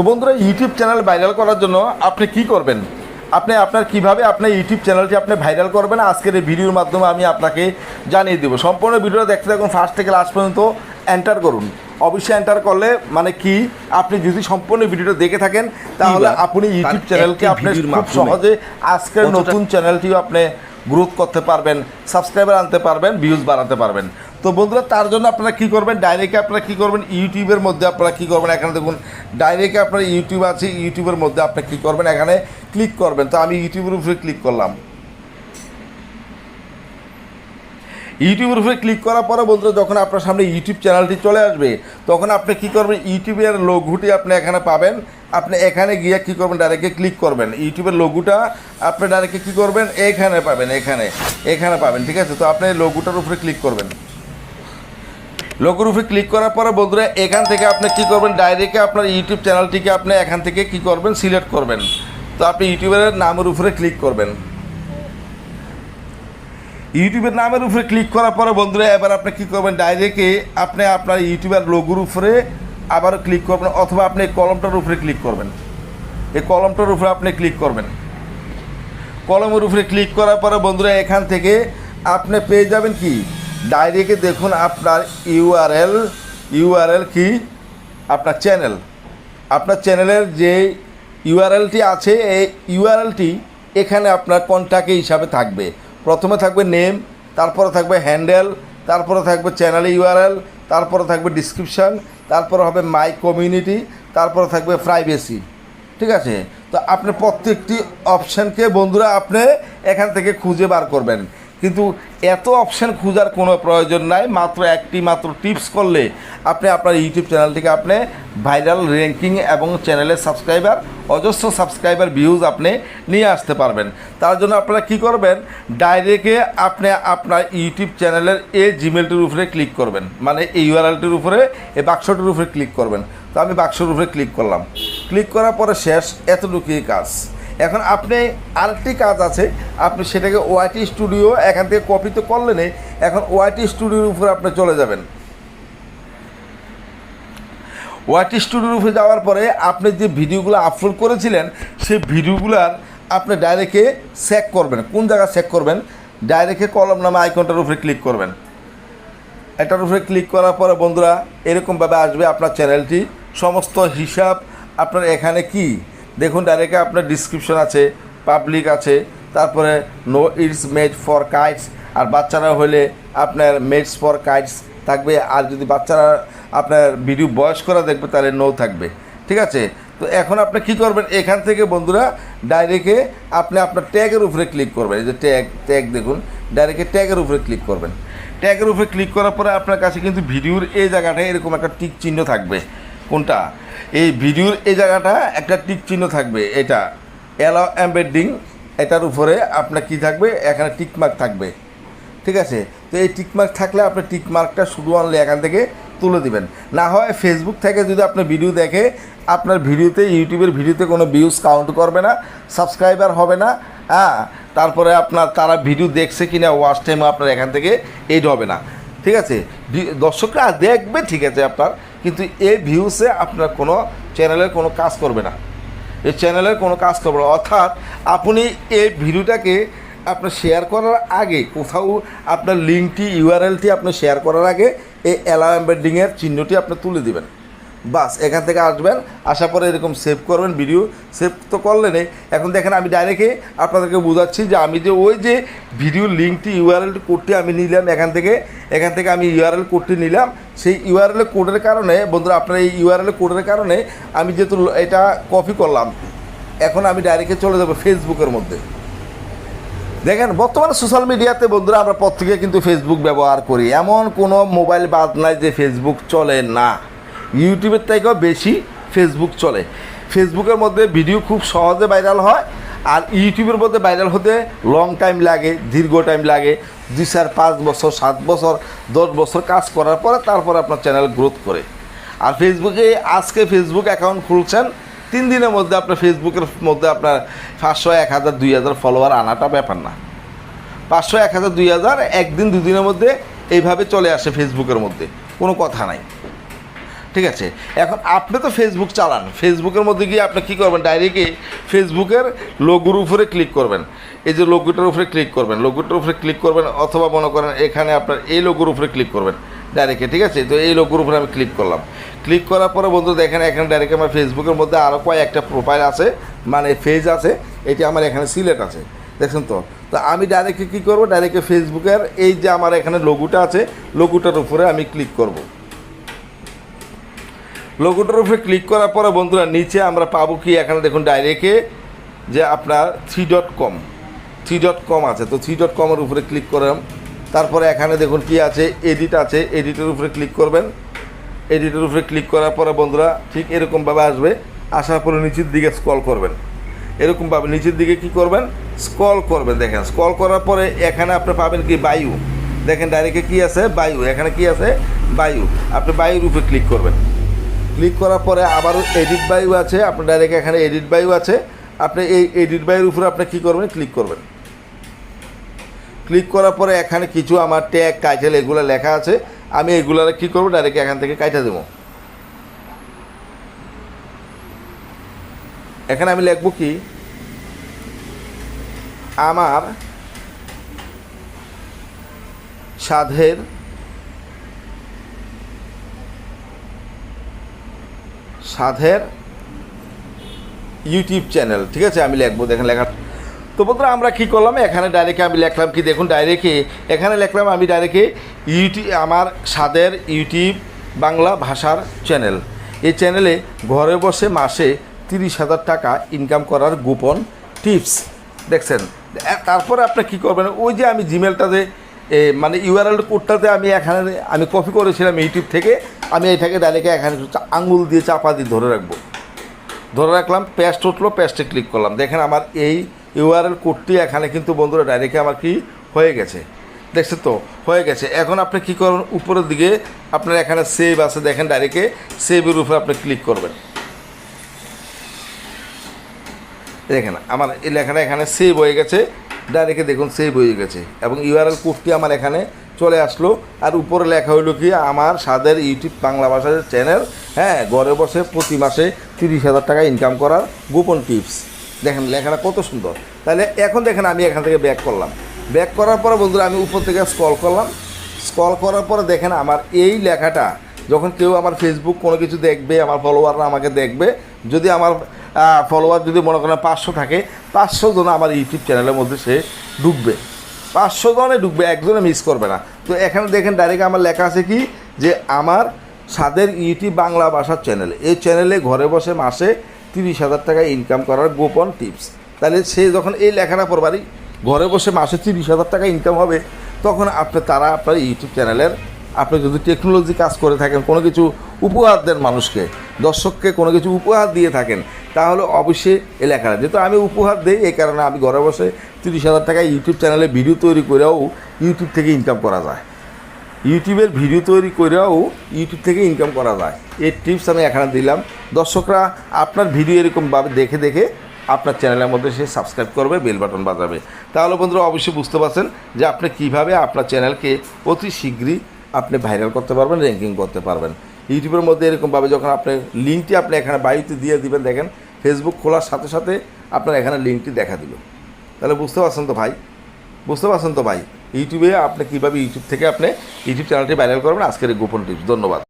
তো বন্ধুরা YouTube channel viral করার জন্য আপনি কি করবেন? আপনি আপনার কীভাবে আপনার ইউটিউব চ্যানেলটি আপনি ভাইরাল করবেন আজকের এই ভিডিওর মাধ্যমে আমি আপনাকে জানিয়ে দেবো। সম্পূর্ণ ভিডিওটা দেখতে থাকুন ফার্স্ট থেকে লাস্ট পর্যন্ত এন্টার করুন। অবশ্যই এন্টার করলে মানে কি আপনি যদি সম্পূর্ণ ভিডিওটা দেখে থাকেন তাহলে আপনি ইউটিউব চ্যানেলকে আপনি খুব সহজে আজকের নতুন চ্যানেলটিও আপনি গ্রোথ করতে পারবেন সাবস্ক্রাইবার আনতে পারবেন ভিউজ বাড়াতে পারবেন। তো বন্ধুরা, তার জন্য আপনারা কি করবেন? ডাইরেক্টে আপনারা কি করবেন? ইউটিউবের মধ্যে আপনারা কি করবেন? এখানে দেখুন ডাইরেক্টে আপনার ইউটিউব আছে, ইউটিউবের মধ্যে আপনি কি করবেন? এখানে ক্লিক করবেন। তো আমি ইউটিউবের উপরে ক্লিক করলাম। ইউটিউবের উপরে ক্লিক করার পরে বন্ধুরা, যখন আপনার সামনে ইউটিউব চ্যানেলটি চলে আসবে, তখন আপনি কি করবেন? ইউটিউবের লোগোটি আপনি এখানে পাবেন। আপনি এখানে গিয়ে কি করবেন? ডাইরেক্টে ক্লিক করবেন। ইউটিউবের লোগোটা আপনি ডাইরেক্টে কি করবেন? এখানে পাবেন, এখানে এখানে পাবেন, ঠিক আছে? তো আপনি লোগোটার উপরে ক্লিক করবেন। উপরে ক্লিক করার পরে বন্ধুরা, এখান থেকে আপনি কি করবেন? ডাইরেক্টে আপনার ইউটিউব চ্যানেলটিকে আপনি এখান থেকে কি করবেন? সিলেক্ট করবেন। তো আপনি ইউটিউবের নামের উপরে ক্লিক করবেন। ইউটিউবের নামের উপরে ক্লিক করার পরে বন্ধুরা, এবার আপনি কী করবেন? ডাইরেক্টে আপনি আপনার ইউটিউবের লোগোর উপরে আবারও ক্লিক করবেন, অথবা আপনি এই কলমটার উপরে ক্লিক করবেন। এই কলমটার উপরে আপনি ক্লিক করবেন। কলমের উপরে ক্লিক করার পরে বন্ধুরা, এখান থেকে আপনি পেয়ে যাবেন কি? ডাইরেক্টে দেখুন আপনার ইউআরএল ইউআরএল কি? আপনার চ্যানেল। আপনার চ্যানেলের যে ইউআরএলটি আছে, এই ইউআরএলটি এখানে আপনার কন্ট্যাক্ট হিসাবে থাকবে। প্রথমে থাকবে নেম, তারপরে থাকবে হ্যান্ডেল, তারপরে থাকবে চ্যানেল ইউআরএল, তারপরে থাকবে ডিসক্রিপশান তারপরে হবে মাই কমিউনিটি তারপরে থাকবে প্রাইভেসি ঠিক আছে? তো আপনি প্রত্যেকটি অপশানকে বন্ধুরা আপনি এখান থেকে খুঁজে বার করবেন। কিন্তু এত অপশান খোঁজার কোনো প্রয়োজন নাই, মাত্র একটি মাত্র টিপস করলে আপনি আপনার ইউটিউব চ্যানেলটিকে আপনি ভাইরাল র্যাঙ্কিং এবং চ্যানেলের সাবস্ক্রাইবার অজস্র সাবস্ক্রাইবার ভিউজ আপনি নিয়ে আসতে পারবেন। তার জন্য আপনারা কি করবেন? ডাইরেক্টে আপনি আপনার ইউটিউব চ্যানেলের এই জিমেলটির উপরে ক্লিক করবেন। মানে এই ইউআরএলটির উপরে, এই বাক্সটির উপরে ক্লিক করবেন। তো আমি বাক্সর উপরে ক্লিক করলাম। ক্লিক করার পরে শেষ, এতটুকুই কাজ। এখন আপনি আরেকটি কাজ আছে, আপনি সেটাকে ওয়াইটি স্টুডিও এখান থেকে কপি তো করলেনই এখন ওয়াইটি স্টুডিওর উপরে আপনি চলে যাবেন। ওয়াইটি স্টুডিওর উপরে যাওয়ার পরে আপনি যে ভিডিওগুলো আপলোড করেছিলেন, সেই ভিডিওগুলার আপনি ডাইরেক্টে চেক করবেন। কোন জায়গায় চেক করবেন? ডাইরেক্টে কলম নামে আইকনটার উপরে ক্লিক করবেন। এটার উপরে ক্লিক করার পরে বন্ধুরা, এরকমভাবে আসবে আপনার চ্যানেলটি সমস্ত হিসাব আপনার এখানে কি? দেখুন ডাইরেক্টে আপনার ডিসক্রিপশন আছে পাবলিক আছে, তারপরে no it's made for kites আর বাচ্চারা হলে আপনার মেডস ফর কাইটস থাকবে, আর যদি বাচ্চারা আপনার ভিডিও বয়স করা দেখবে তাহলে নো থাকবে, ঠিক আছে? তো এখন আপনি কি করবেন, এখান থেকে বন্ধুরা ডাইরেক্টে আপনি আপনার ট্যাগের উপরে ক্লিক করবেন, এই যে ট্যাগ ট্যাগ দেখুন ডাইরেক্টে ট্যাগের উপরে ক্লিক করবেন। ট্যাগের উপরে ক্লিক করার পরে আপনার কাছে কিন্তু ভিডিওর এই জায়গাটায় এরকম একটা টিক চিহ্ন থাকবে। কোনটা? এই ভিডিওর এই জায়গাটা একটা টিক চিহ্ন থাকবে, এটা। অ্যালাও এমবেডিং এটার উপরে আপনার কি থাকবে? এখানে টিকমার্ক থাকবে। ঠিক আছে? তো এই টিকমার্ক থাকলে আপনি টিকমার্কটা শুধু আনলে এখান থেকে তুলে দিবেন। না হয় ফেসবুক থেকে যদি আপনার ভিডিও দেখে, আপনার ভিডিওতে ইউটিউবের ভিডিওতে কোনো ভিউজ কাউন্ট করবে না সাবস্ক্রাইবার হবে না হ্যাঁ? তারপরে আপনার তারা ভিডিও দেখছে কি না ওয়াচ টাইম আপনার এখান থেকে এইড হবে না। ঠিক আছে? দর্শকরা দেখবে, ঠিক আছে আপনার। কিন্তু এই ভিউসে আপনার কোনো চ্যানেলের কোনো কাজ করবে না। এই চ্যানেলের কোনো কাজ করবে না। অর্থাৎ আপনি এই ভিডিওটাকে আপনার শেয়ার করার আগে কোথাও আপনার লিঙ্কটি ইউআরএলটি আপনি শেয়ার করার আগে এই অ্যালার্ম বেডিংয়ের চিহ্নটি আপনি তুলে দিবেন। বাস, এখান থেকে আসবেন, আসার পরে এরকম সেভ করবেন ভিডিও সেভ তো করলেনই এখন দেখেন আমি ডাইরেক্টে আপনাদেরকে বোঝাচ্ছি যে আমি যে ওই যে ভিডিও লিঙ্কটি ইউআরএল কোডটি আমি নিলাম এখান থেকে এখান থেকে আমি ইউআরএল কোডটি নিলাম। সেই ইউআরএল কোডের কারণে, বন্ধুরা, আপনার এই ইউআরএল কোডের কারণে আমি যেহেতু এটা কপি করলাম, এখন আমি ডাইরেক্টে চলে যাব ফেসবুকের মধ্যে। দেখেন, বর্তমানে সোশ্যাল মিডিয়াতে বন্ধুরা, আমরা প্রত্যেকে কিন্তু ফেসবুক ব্যবহার করি। এমন কোনো মোবাইল বাদ নাই যে ফেসবুক চলে না। ইউটিউবের থেকেও বেশি ফেসবুক চলে। ফেসবুকের মধ্যে ভিডিও খুব সহজে ভাইরাল হয় আর ইউটিউবের মধ্যে ভাইরাল হতে লং টাইম লাগে, দীর্ঘ টাইম লাগে, দুই চার, পাঁচ বছর, সাত বছর, দশ বছর কাজ করার পরে তারপরে আপনার চ্যানেল গ্রোথ করে। আর ফেসবুকে আজকে ফেসবুক অ্যাকাউন্ট খুলছেন, তিন দিনের মধ্যে আপনার ফেসবুকের মধ্যে আপনার পাঁচশো, এক হাজার, দুই হাজার ফলোয়ার আনাটা ব্যাপার না। পাঁচশো, এক হাজার, দুই হাজার একদিন, দুদিনের মধ্যে এইভাবে চলে আসে ফেসবুকের মধ্যে, কোনো কথা নাই। ঠিক আছে? এখন আপনি তো ফেসবুক চালান। ফেসবুকের মধ্যে গিয়ে আপনি কী করবেন? ডাইরেক্টলি ফেসবুকের লোগোর উপরে ক্লিক করবেন। এই যে লোগোটার উপরে ক্লিক করবেন। লোগোটার উপরে ক্লিক করবেন অথবা মনে করেন এখানে আপনার এই লোগোর উপরে ক্লিক করবেন। ডাইরেক্টে ঠিক আছে? তো এই লোগোর উপরে আমি ক্লিক করলাম। ক্লিক করার পরে বন্ধু দেখেন, এখানে ডাইরেক্ট আমার ফেসবুকের মধ্যে আরও কয়েকটা প্রোফাইল আছে। মানে পেজ আছে। এটি আমার এখানে সিলেট আছে। দেখছেন তো? তো আমি ডাইরেক্টে কী করব? ডাইরেক্টে ফেসবুকের এই যে আমার এখানে লোগোটা আছে লোগোটার উপরে আমি ক্লিক করব। লোগোটার উপরে ক্লিক করার পরে বন্ধুরা নিচে আমরা পাবো কি? এখানে দেখুন ডাইরেক্টে যে আপনার three dot com three dot com আছে। তো থ্রি ডট কমের উপরে ক্লিক করলাম। তারপরে এখানে দেখুন কি আছে? এডিট আছে। এডিটের উপরে ক্লিক করবেন। এডিটের উপরে ক্লিক করার পরে বন্ধুরা ঠিক এরকমভাবে আসবে। আসার পরে নিচের দিকে স্ক্রল করবেন। এরকমভাবে নিচের দিকে কি করবেন? স্ক্রল করবেন। দেখেন স্ক্রল করার পরে এখানে আপনি পাবেন কি? বায়ু দেখেন ডাইরেক্টে কি আছে? বায়ু এখানে কি আছে? বায়ু আপনি বায়ুর উপরে ক্লিক করবেন। ক্লিক করার পরে আবারও এডিট বায়ু আছে, আপনার ডাইরেক্ট এখানে এডিট বায়ু আছে। আপনি এই এডিট বায়ুর উপরে আপনি কী করবেন? ক্লিক করবেন। ক্লিক করার পরে এখানে কিছু আমার ট্যাগ টাইটেল এগুলো লেখা আছে। আমি এগুলো কী করব? ডাইরেক্ট এখান থেকে কাইটা দেবো। এখানে আমি লিখব কি? আমার সাধের সাধের ইউটিউব চ্যানেল, ঠিক আছে? আমি লিখব, দেখেন লেখা। তো বন্ধুরা, আমরা কী করলাম? এখানে ডাইরেক্টে আমি লিখলাম কি? দেখুন ডাইরেক্টে এখানে লিখলাম আমি ডাইরেক্টে ইউটিউব আমার সাদের ইউটিউব বাংলা ভাষার চ্যানেল। এই চ্যানেলে ঘরে বসে মাসে তিরিশ হাজার টাকা ইনকাম করার গোপন টিপস দেখছেন? তারপরে আপনি কী করবেন? ওই যে আমি জিমেলটাতে মানে ইউআরএল কোডটাতে আমি এখানে আমি কপি করেছিলাম ইউটিউব থেকে। আমি এটাকে ডাইরেক্টে এখানে আঙুল দিয়ে চাপা দিয়ে ধরে রাখব। ধরে রাখলাম পেস্ট উঠল পেস্টে ক্লিক করলাম। দেখেন আমার এই ইউআরএল কোডটি এখানে কিন্তু বন্ধুরা ডাইরেক্টে আমার কি হয়ে গেছে। দেখছেন তো? হয়ে গেছে। এখন আপনি কী করবেন উপরের দিকে আপনার এখানে সেভ আছে, দেখেন ডাইরেক্টে সেভের উপরে আপনি ক্লিক করবেন। দেখেন, আমার এই লেখাটা এখানে সেভ হয়ে গেছে। ডাইরেক্টে দেখুন সেভ হয়ে গেছে। এবং ইউআরএল কোডটি আমার এখানে চলে আসলো। আর উপরে লেখা হইল কি, আমার সাদের ইউটিউব বাংলা ভাষার চ্যানেল হ্যাঁ ঘরে বসে প্রতি মাসে তিরিশ হাজার টাকা ইনকাম করার গোপন টিপস দেখেন, লেখাটা কত সুন্দর। তাহলে এখন দেখেন, আমি এখান থেকে ব্যাক করলাম। ব্যাক করার পরে বন্ধুরা, আমি উপর থেকে স্কল করলাম। স্কল করার পরে দেখেন, আমার এই লেখাটা, যখন কেউ আমার ফেসবুক কোনো কিছু দেখবে, আমার ফলোয়াররা আমাকে দেখবে, যদি আমার ফলোয়ার যদি মনে করেন পাঁচশো থাকে, পাঁচশো জন আমার ইউটিউব চ্যানেলের মধ্যে সে ঢুকবে। পাঁচশো জনে ঢুকবে, একজনে মিস করবে না। তো এখানে দেখেন ডাইরেক্ট আমার লেখা আছে কি? যে আমার সাদের ইউটিউব বাংলা ভাষার চ্যানেল এই চ্যানেলে ঘরে বসে মাসে তিরিশ হাজার টাকা ইনকাম করার গোপন টিপস তাহলে সে যখন এই লেখাটা পড়বারই ঘরে বসে মাসে তিরিশ হাজার টাকা ইনকাম হবে, তখন আপনি, তারা আপনার ইউটিউব চ্যানেলের আপনি যদি টেকনোলজি কাজ করে থাকেন, কোনো কিছু উপহার দেন মানুষকে, দর্শককে কোনো কিছু উপহার দিয়ে থাকেন তাহলে অবশ্যই এই লেখাটা যেহেতু আমি উপহার দিই, এই কারণে আমি ঘরে বসে তিরিশ হাজার টাকা ইউটিউব চ্যানেলে ভিডিও তৈরি করেও ইউটিউব থেকে ইনকাম করা যায়। ইউটিউবের ভিডিও তৈরি করেও ইউটিউব থেকে ইনকাম করা যায়। এই টিপস আমি এখানে দিলাম। দর্শকরা, আপনার ভিডিও এরকমভাবে দেখে দেখে আপনার চ্যানেলের মধ্যে সে সাবস্ক্রাইব করবে বেল বাটন বাজাবে। তাহলে বন্ধুরা, অবশ্যই বুঝতে পারছেন যে আপনি কীভাবে আপনার চ্যানেলকে অতি শীঘ্রই আপনি ভাইরাল করতে পারবেন র্যাঙ্কিং করতে পারবেন। ইউটিউবের মধ্যে এরকমভাবে যখন আপনি লিঙ্কটি আপনি এখানে বাড়িতে দিয়ে দিবেন, দেখেন ফেসবুক খোলার সাথে সাথে আপনার এখানে লিঙ্কটি দেখা দিল। তাহলে বুঝতে পারছেন তো ভাই? বুঝতে পারছেন তো ভাই? ইউটিউবে আপনি কীভাবে ইউটিউব থেকে আপনি ইউটিউব চ্যানেলটি ভাইরাল করবেন? আজকের গোপন টিপস ধন্যবাদ।